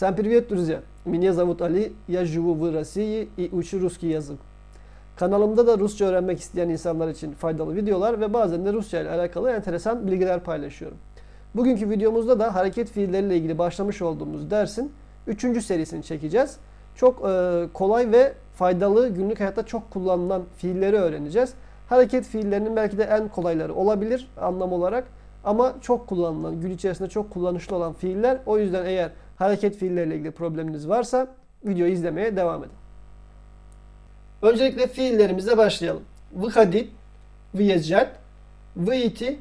Всем привет, друзья! Меня зовут Ali, я живу в России и учу русский языk. Kanalımda da Rusça öğrenmek isteyen insanlar için faydalı videolar ve bazen de Rusça ile alakalı enteresan bilgiler paylaşıyorum. Bugünkü videomuzda da hareket fiilleriyle ilgili başlamış olduğumuz dersin 3. serisini çekeceğiz. Çok e, kolay ve faydalı günlük hayatta çok kullanılan fiilleri öğreneceğiz. Hareket fiillerinin belki de en kolayları olabilir anlam olarak ama çok kullanılan, gün içerisinde çok kullanışlı olan fiiller. O yüzden eğer hareket fiilleriyle ilgili probleminiz varsa videoyu izlemeye devam edin. Öncelikle fiillerimizle başlayalım. Vıhadit, vıyecat, vıyiti,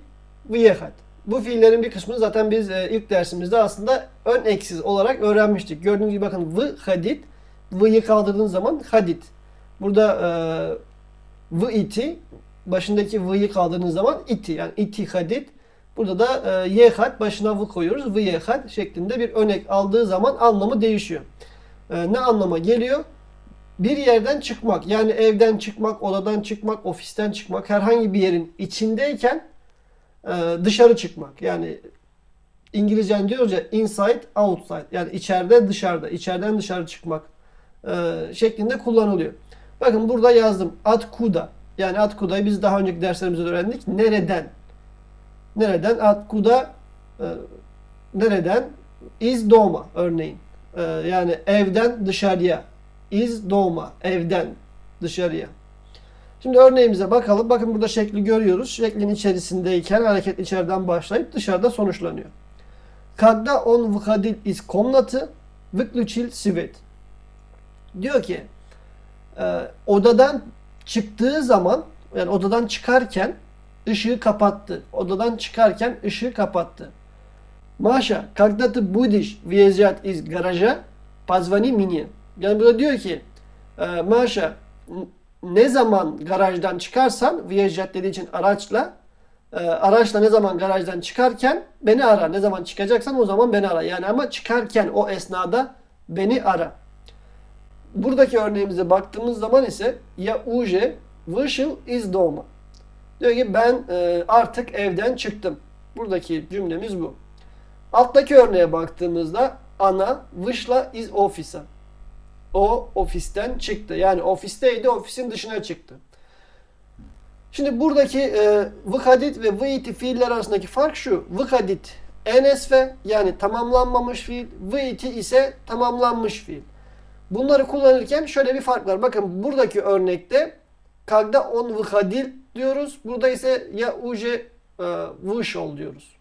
vıyehat. Bu fiillerin bir kısmını zaten biz e, ilk dersimizde aslında ön eksiz olarak öğrenmiştik. Gördüğünüz gibi bakın vı hadit, vı'yı kaldırdığınız zaman hadit. Burada e, vı iti, başındaki vı'yı kaldırdığınız zaman iti yani iti hadit. Burada da e, yehat başına v koyuyoruz. Vyehat şeklinde bir örnek aldığı zaman anlamı değişiyor. E, ne anlama geliyor? Bir yerden çıkmak yani evden çıkmak, odadan çıkmak, ofisten çıkmak herhangi bir yerin içindeyken e, dışarı çıkmak. Yani İngilizcen diyoruz ya inside, outside yani içeride dışarıda, içeriden dışarı çıkmak e, şeklinde kullanılıyor. Bakın burada yazdım. Atkuda. Yani atkuda'yı biz daha önceki derslerimizde öğrendik. Nereden? Nereden? Atkuda e, nereden? İz doğma örneğin. E, yani evden dışarıya. İz doğma. Evden dışarıya. Şimdi örneğimize bakalım. Bakın burada şekli görüyoruz. Şeklin içerisindeyken hareket içeriden başlayıp dışarıda sonuçlanıyor. Kadda on vukadil iz komnatı vıkluçil sivet. Diyor ki e, odadan çıktığı zaman yani odadan çıkarken ışığı kapattı. Odadan çıkarken ışığı kapattı. Маша, когда ты будешь выезжать из гаража, позвони мне. Yani burada diyor ki e, Maşa ne zaman garajdan çıkarsan vyejat dediği için araçla e, araçla ne zaman garajdan çıkarken beni ara. Ne zaman çıkacaksan o zaman beni ara. Yani ama çıkarken o esnada beni ara. Buradaki örneğimize baktığımız zaman ise ya uje вышел из дома. Diyor ki ben e, artık evden çıktım. Buradaki cümlemiz bu. Alttaki örneğe baktığımızda ana vışla iz ofisa. O ofisten çıktı. Yani ofisteydi, ofisin dışına çıktı. Şimdi buradaki e, vıkadit ve vıiti fiiller arasındaki fark şu. Vıkadit enesfe yani tamamlanmamış fiil, vıiti ise tamamlanmış fiil. Bunları kullanırken şöyle bir fark var. Bakın buradaki örnekte kagda on vıkadil diyoruz. Burada ise ya uje e, vuş ol diyoruz.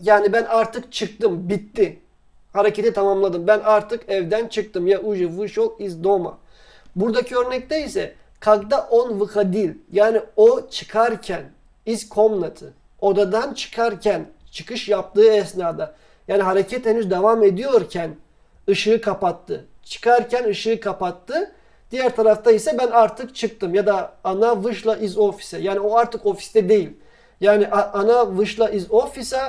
Yani ben artık çıktım, bitti. Hareketi tamamladım. Ben artık evden çıktım. Ya uje vuş ol iz doma. Buradaki örnekte ise kagda on vıkadil. Yani o çıkarken iz komnatı. Odadan çıkarken çıkış yaptığı esnada yani hareket henüz devam ediyorken ışığı kapattı. Çıkarken ışığı kapattı. Diğer tarafta ise ben artık çıktım ya da ana vışla iz ofise. Yani o artık ofiste değil. Yani ana vışla iz ofise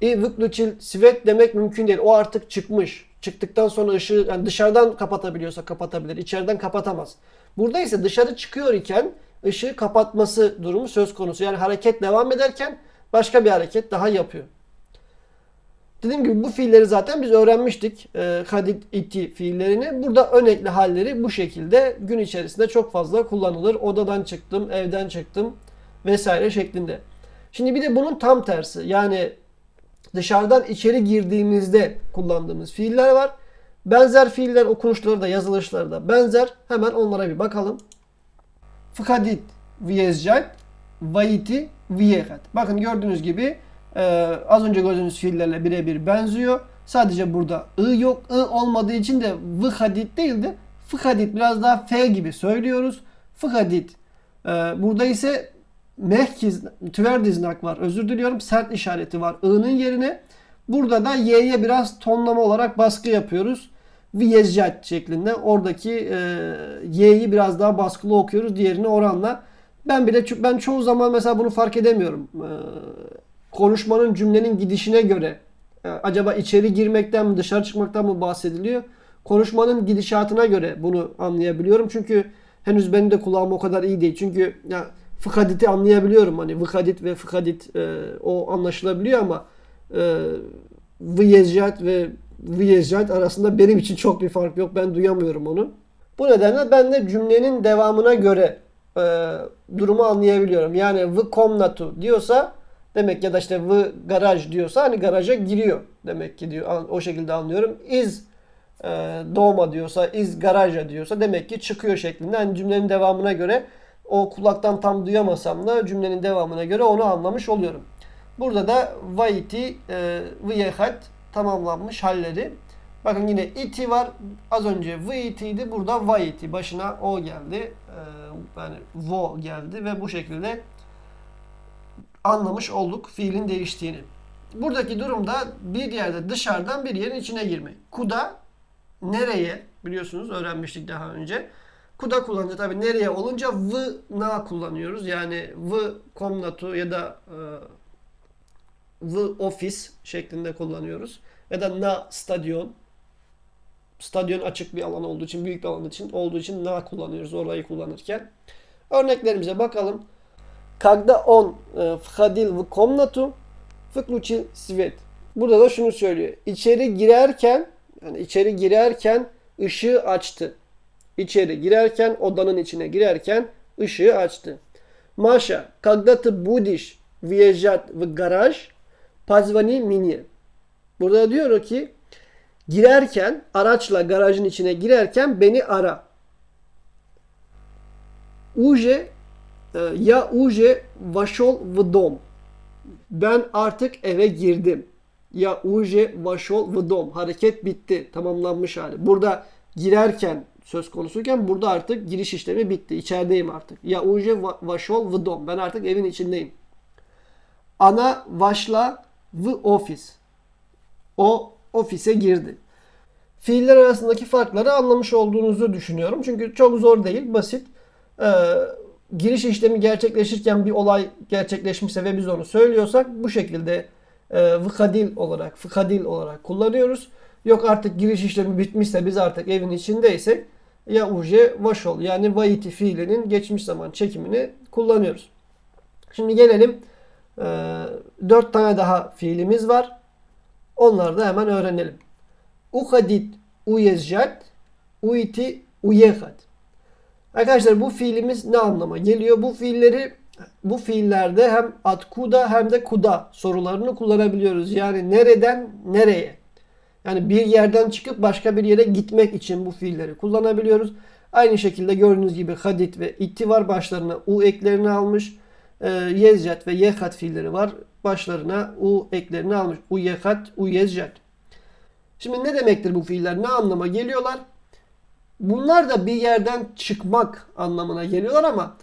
i vıkluçil sivet demek mümkün değil. O artık çıkmış. Çıktıktan sonra ışığı yani dışarıdan kapatabiliyorsa kapatabilir. içeriden kapatamaz. Burada ise dışarı çıkıyor iken ışığı kapatması durumu söz konusu. Yani hareket devam ederken başka bir hareket daha yapıyor. Dediğim gibi bu fiilleri zaten biz öğrenmiştik. E, hadid iti fiillerini. Burada örnekli halleri bu şekilde gün içerisinde çok fazla kullanılır. Odadan çıktım, evden çıktım vesaire şeklinde. Şimdi bir de bunun tam tersi. Yani dışarıdan içeri girdiğimizde kullandığımız fiiller var. Benzer fiiller okunuşları da yazılışları da benzer. Hemen onlara bir bakalım. Fıkadit vyezjat, vayiti vyechat. Bakın gördüğünüz gibi e, az önce gördüğünüz fiillerle birebir benziyor. Sadece burada ı yok. I olmadığı için de vıhadit değil de fıkadit biraz daha f gibi söylüyoruz. Fıkadit. E, burada ise mehkiz, tüverdiznak var. Özür diliyorum. Sert işareti var. I'nın yerine. Burada da y'ye biraz tonlama olarak baskı yapıyoruz. Viyezcat şeklinde. Oradaki e, y'yi biraz daha baskılı okuyoruz. Diğerini oranla. Ben bile ben çoğu zaman mesela bunu fark edemiyorum. E, konuşmanın cümlenin gidişine göre e, acaba içeri girmekten mi dışarı çıkmaktan mı bahsediliyor? Konuşmanın gidişatına göre bunu anlayabiliyorum. Çünkü henüz benim de kulağım o kadar iyi değil. Çünkü ya fıkaditi anlayabiliyorum. Hani vıkadit ve fıkadit e, o anlaşılabiliyor ama e, vıyezcat ve vyezhat arasında benim için çok bir fark yok. Ben duyamıyorum onu. Bu nedenle ben de cümlenin devamına göre e, durumu anlayabiliyorum. Yani v komnatu diyorsa demek ya da işte v garaj diyorsa hani garaja giriyor demek ki diyor. O şekilde anlıyorum. Is e, doğma diyorsa, is garaja diyorsa demek ki çıkıyor şeklinde. Hani cümlenin devamına göre o kulaktan tam duyamasam da cümlenin devamına göre onu anlamış oluyorum. Burada da vaiti e, vyehat tamamlanmış halleri. Bakın yine iti var. Az önce vitiydi. Burada vaiti. Başına o geldi. E, yani vo geldi ve bu şekilde anlamış olduk fiilin değiştiğini. Buradaki durumda bir yerde dışarıdan bir yerin içine girmek. Kuda nereye biliyorsunuz öğrenmiştik daha önce. Kuda kullanınca tabi nereye olunca v na kullanıyoruz. Yani v komnatu ya da e, v ofis şeklinde kullanıyoruz. Ya da na stadyon. Stadyon açık bir alan olduğu için, büyük bir alan için olduğu için na kullanıyoruz orayı kullanırken. Örneklerimize bakalım. Когда он e, входил в комнату, выключил свет. Burada da şunu söylüyor. İçeri girerken, yani içeri girerken ışığı açtı. İçeri girerken, odanın içine girerken ışığı açtı. Маша, когда ты будешь въезжать в гараж, позвони мне. Burada diyor ki girerken araçla garajın içine girerken beni ara. Уже e, ya уже вошел в дом. Ben artık eve girdim. Ya уже вошел в дом. Hareket bitti. Tamamlanmış hali. Burada girerken söz konusuyken burada artık giriş işlemi bitti. İçerideyim artık. Ya уже вошел в дом. Ben artık evin içindeyim. Ana vaşla v ofis. O ofise girdi. Fiiller arasındaki farkları anlamış olduğunuzu düşünüyorum. Çünkü çok zor değil, basit. Ee, giriş işlemi gerçekleşirken bir olay gerçekleşmişse ve biz onu söylüyorsak bu şekilde e, vıkadil olarak, fıkadil olarak kullanıyoruz. Yok artık giriş işlemi bitmişse biz artık evin içindeysek ya uje vaşol yani vayiti fiilinin geçmiş zaman çekimini kullanıyoruz. Şimdi gelelim e, dört tane daha fiilimiz var. Onları da hemen öğrenelim. Ukadit uyezjat, uiti uyehat. Arkadaşlar bu fiilimiz ne anlama geliyor? Bu fiilleri bu fiillerde hem atkuda hem de kuda sorularını kullanabiliyoruz. Yani nereden nereye? Yani bir yerden çıkıp başka bir yere gitmek için bu fiilleri kullanabiliyoruz. Aynı şekilde gördüğünüz gibi hadit ve itti var. Başlarına u eklerini almış. E, yezcat ve yehat fiilleri var. Başlarına u eklerini almış. U yehat, u yezcat. Şimdi ne demektir bu fiiller? Ne anlama geliyorlar? Bunlar da bir yerden çıkmak anlamına geliyorlar ama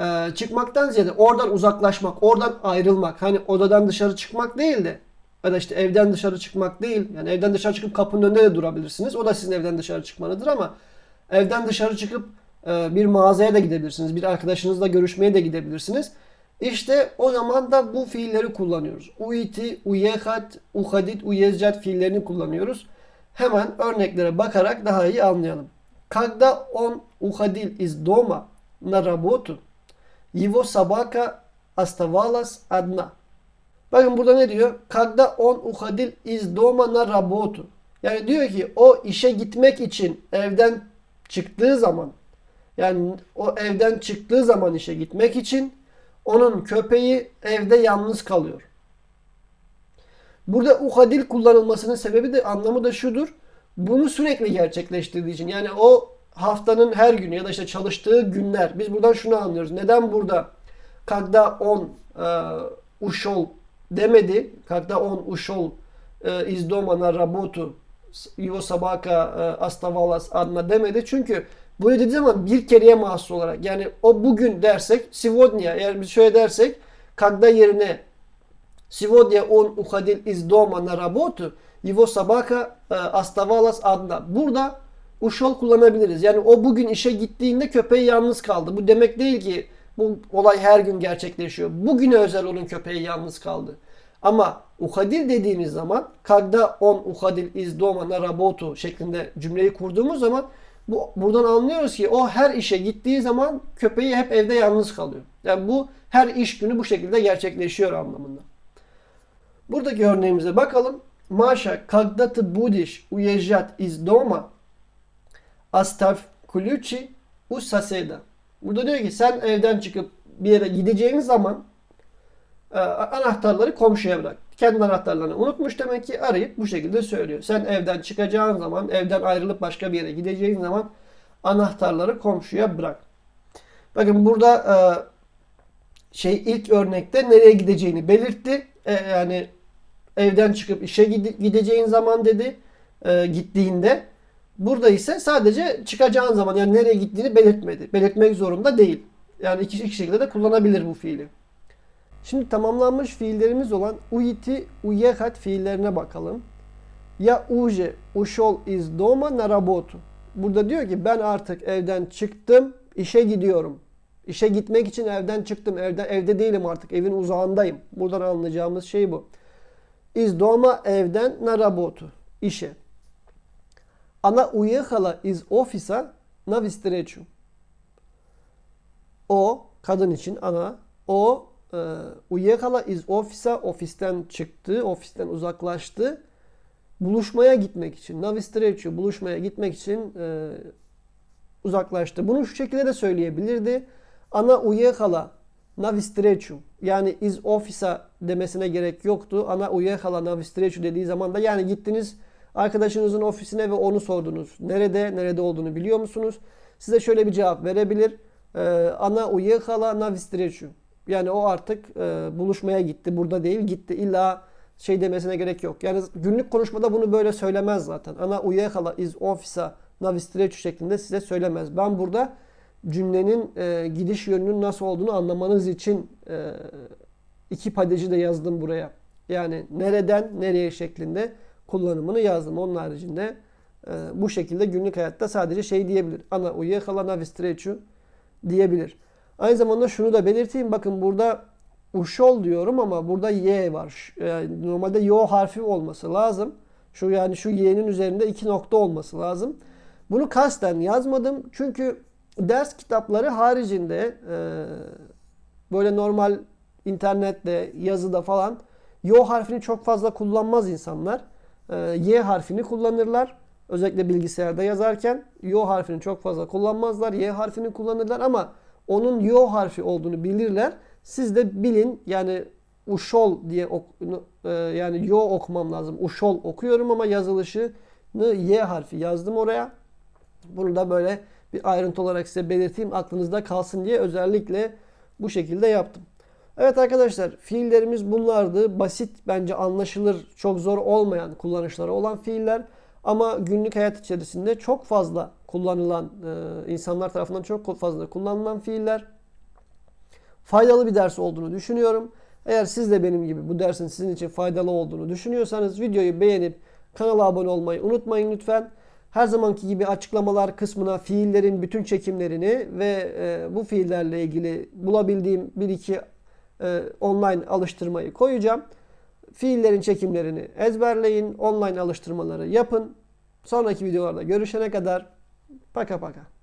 e, çıkmaktan ziyade oradan uzaklaşmak, oradan ayrılmak. Hani odadan dışarı çıkmak değil de ya da işte evden dışarı çıkmak değil. Yani evden dışarı çıkıp kapının önünde de durabilirsiniz. O da sizin evden dışarı çıkmanıdır ama evden dışarı çıkıp e, bir mağazaya da gidebilirsiniz. Bir arkadaşınızla görüşmeye de gidebilirsiniz. İşte o zaman da bu fiilleri kullanıyoruz. Uiti, uyehat, uhadit, uyezcat fiillerini kullanıyoruz. Hemen örneklere bakarak daha iyi anlayalım. Когда он уходил из дома на работу, его собака оставалась одна. Bakın burada ne diyor? Когда он уходил из дома на работу. Yani diyor ki o işe gitmek için evden çıktığı zaman yani o evden çıktığı zaman işe gitmek için onun köpeği evde yalnız kalıyor. Burada uhadil kullanılmasının sebebi de anlamı da şudur. Bunu sürekli gerçekleştirdiği için yani o haftanın her günü ya da işte çalıştığı günler biz buradan şunu anlıyoruz. Neden burada когда он e, ушел demedi. Когда он ушел e, из дома на работу его собака e, оставалась одна demedi. Çünkü böyle dediği zaman bir kereye mahsus olarak yani o bugün dersek сегодня eğer biz şöyle dersek когда yerine сегодня он уходил из дома на работу Ivo Sabaka e, Astavalas adına. Burada uşol kullanabiliriz. Yani o bugün işe gittiğinde köpeği yalnız kaldı. Bu demek değil ki bu olay her gün gerçekleşiyor. Bugüne özel onun köpeği yalnız kaldı. Ama uhadil dediğimiz zaman kagda on uhadil iz doma na rabotu şeklinde cümleyi kurduğumuz zaman bu, buradan anlıyoruz ki o her işe gittiği zaman köpeği hep evde yalnız kalıyor. Yani bu her iş günü bu şekilde gerçekleşiyor anlamında. Buradaki örneğimize bakalım. Маша, когда ты будешь уезжать из дома, оставь ключи у соседа. Burada diyor ki sen evden çıkıp bir yere gideceğin zaman e, anahtarları komşuya bırak. Kendi anahtarlarını unutmuş demek ki arayıp bu şekilde söylüyor. Sen evden çıkacağın zaman, evden ayrılıp başka bir yere gideceğin zaman anahtarları komşuya bırak. Bakın burada e, şey ilk örnekte nereye gideceğini belirtti. E, yani evden çıkıp işe gide- gideceğin zaman dedi e, gittiğinde. Burada ise sadece çıkacağın zaman yani nereye gittiğini belirtmedi. Belirtmek zorunda değil. Yani iki, iki şekilde de kullanabilir bu fiili. Şimdi tamamlanmış fiillerimiz olan uiti, uyehat fiillerine bakalım. Ya uje, uşol iz doma na rabotu. Burada diyor ki ben artık evden çıktım, işe gidiyorum. İşe gitmek için evden çıktım. Evde, evde değilim artık. Evin uzağındayım. Buradan anlayacağımız şey bu Iz doma evden na rabotu. İşe. Она уехала из офиса на встречу. O kadın için ana o e, uyehala iz ofisa ofisten çıktı, ofisten uzaklaştı. Buluşmaya gitmek için, na встречу buluşmaya gitmek için e, uzaklaştı. Bunu şu şekilde de söyleyebilirdi. Ana uyehala navistreçu yani iz ofisa demesine gerek yoktu. Ana uyekala navistreçu dediği zaman da yani gittiniz arkadaşınızın ofisine ve onu sordunuz. Nerede, nerede olduğunu biliyor musunuz? Size şöyle bir cevap verebilir. Ee, Ana uyekala navistreçu. Yani o artık e, buluşmaya gitti. Burada değil gitti. İlla şey demesine gerek yok. Yani günlük konuşmada bunu böyle söylemez zaten. Ana uyekala iz ofisa navistreçu şeklinde size söylemez. Ben burada cümlenin e, gidiş yönünün nasıl olduğunu anlamanız için e, iki padeci de yazdım buraya. Yani nereden nereye şeklinde kullanımını yazdım. Onun haricinde e, bu şekilde günlük hayatta sadece şey diyebilir. Ana uyuyakalana vistreçu diyebilir. Aynı zamanda şunu da belirteyim. Bakın burada uşol diyorum ama burada y var. Yani e, normalde yo harfi olması lazım. Şu yani şu y'nin üzerinde iki nokta olması lazım. Bunu kasten yazmadım. Çünkü ders kitapları haricinde e, böyle normal internette, yazıda falan yo harfini çok fazla kullanmaz insanlar. E, y harfini kullanırlar. Özellikle bilgisayarda yazarken yo harfini çok fazla kullanmazlar. Y harfini kullanırlar ama onun yo harfi olduğunu bilirler. Siz de bilin yani uşol diye ok, e, yani yo okumam lazım. Uşol okuyorum ama yazılışını y harfi yazdım oraya. Bunu da böyle bir ayrıntı olarak size belirteyim aklınızda kalsın diye özellikle bu şekilde yaptım. Evet arkadaşlar fiillerimiz bunlardı. Basit bence anlaşılır, çok zor olmayan kullanışları olan fiiller. Ama günlük hayat içerisinde çok fazla kullanılan, e, insanlar tarafından çok fazla kullanılan fiiller. Faydalı bir ders olduğunu düşünüyorum. Eğer siz de benim gibi bu dersin sizin için faydalı olduğunu düşünüyorsanız videoyu beğenip kanala abone olmayı unutmayın lütfen. Her zamanki gibi açıklamalar kısmına fiillerin bütün çekimlerini ve e, bu fiillerle ilgili bulabildiğim bir iki e, online alıştırmayı koyacağım. Fiillerin çekimlerini ezberleyin, online alıştırmaları yapın. Sonraki videolarda görüşene kadar paka paka.